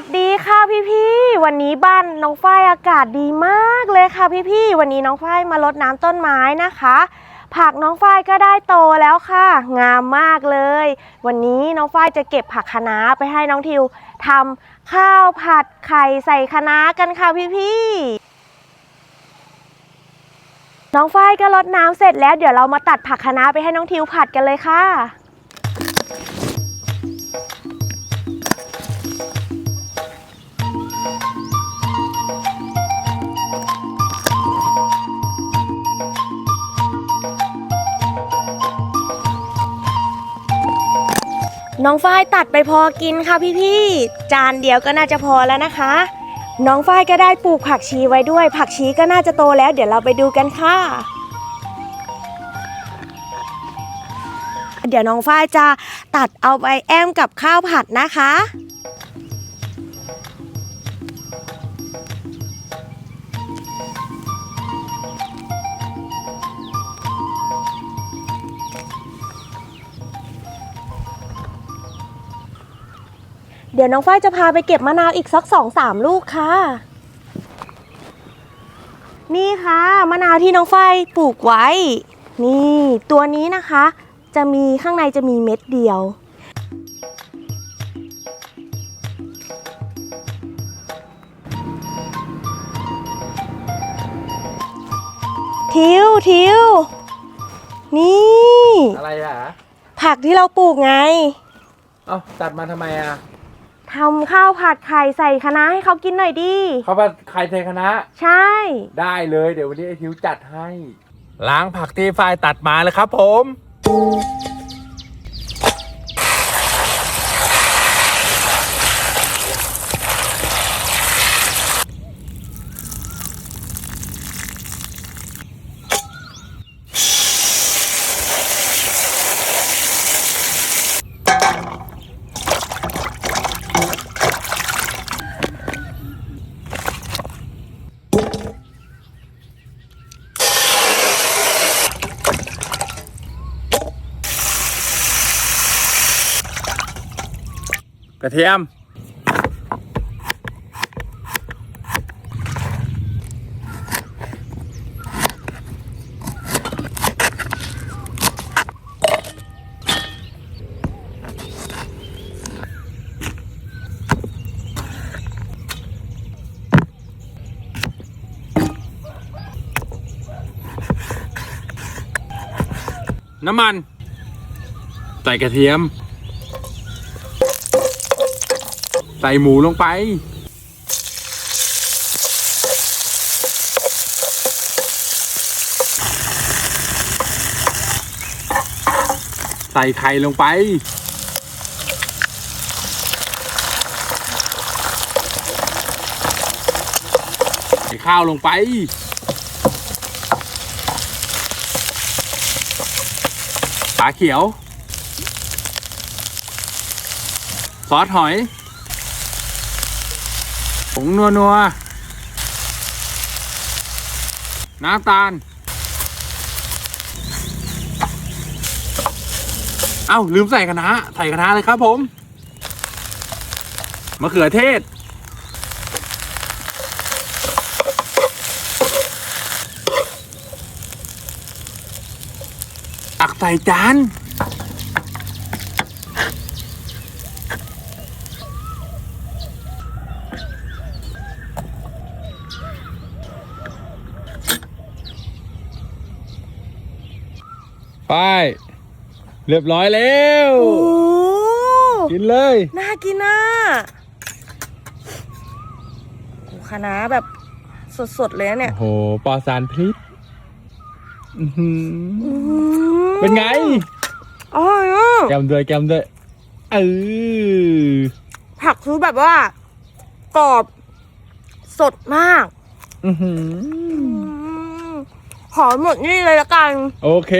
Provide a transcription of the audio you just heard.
สดีค่ะพี่ๆวันนี้บ้านน้องฝ้ายอากาศดีมากเลยค่ะพี่ๆวันนี้น้องฝ้ายมารดน้ำต้นไม้นะคะ ผักน้องฝ้ายก็ได้โตแล้วค่ะ งามมากเลย วันนี้น้องฝ้ายจะเก็บผักคะน้าไปให้น้องทิวทำข้าวผัดไข่ใส่คะน้ากันค่ะพี่ๆน้องฝ้ายก็รดน้ำเสร็จแล้วเดี๋ยวเรามาตัดผักคะน้าไปให้น้องทิวผัดกันเลยค่ะ น้องฝ้ายตัดไปพอกินค่ะพี่ๆ จานเดียวก็น่าจะพอแล้วนะคะ น้องฝ้ายก็ได้ปลูกผักชีไว้ด้วย ผักชีก็น่าจะโตแล้ว เดี๋ยวเราไปดูกันค่ะ เดี๋ยวน้องฝ้ายจะตัดเอาไปแอมกับข้าวผัดนะคะ เดี๋ยวน้องฝ้ายจะพาไปเก็บมะนาวอีกสักสองสามลูกค่ะ นี่ค่ะมะนาวที่น้องฝ้ายปลูกไว้ นี่ตัวนี้นะคะ จะมีข้างในจะมีเม็ดเดียว ทิวทิวนี่ อะไรอะ ผักที่เราปลูกไง เอ้าตัดมาทำไมอะ ทำข้าวผัดไข่ใส่คะน้าให้เขากินหน่อยดิ เขาผัดไข่เทคณะใช่ ได้เลยเดี๋ยววันนี้ไอทิวจัดให้ ล้างผักที่ฝ่ายตัดมาเลยครับผม กระเทียม น้ำมัน ใส่กระเทียม ใส่หมูลงไป ใส่ไข่ลงไป ใส่ข้าวลงไปฝาเขียว ซอสหอย งนัวนัวน้ำตาล เอ้า ลืมใส่คะน้าใส่คะน้าเลยครับผม มะเขือเทศ ตักใส่จาน ไป เรียบร้อยแล้ว โอ้โหกินเลย น่ากินน่ะโอ้คะน้าแบบสดๆเลยนะเนี่ย โอ้โหปอสารพิษอื้อหืออื้อหือเป็นไง อร่อยอะแกมด้วยแกมด้วยเออผักคือแบบว่ากรอบสดมาก อื้อหือ อืมขอหมดนี่เลยละกัน โอเค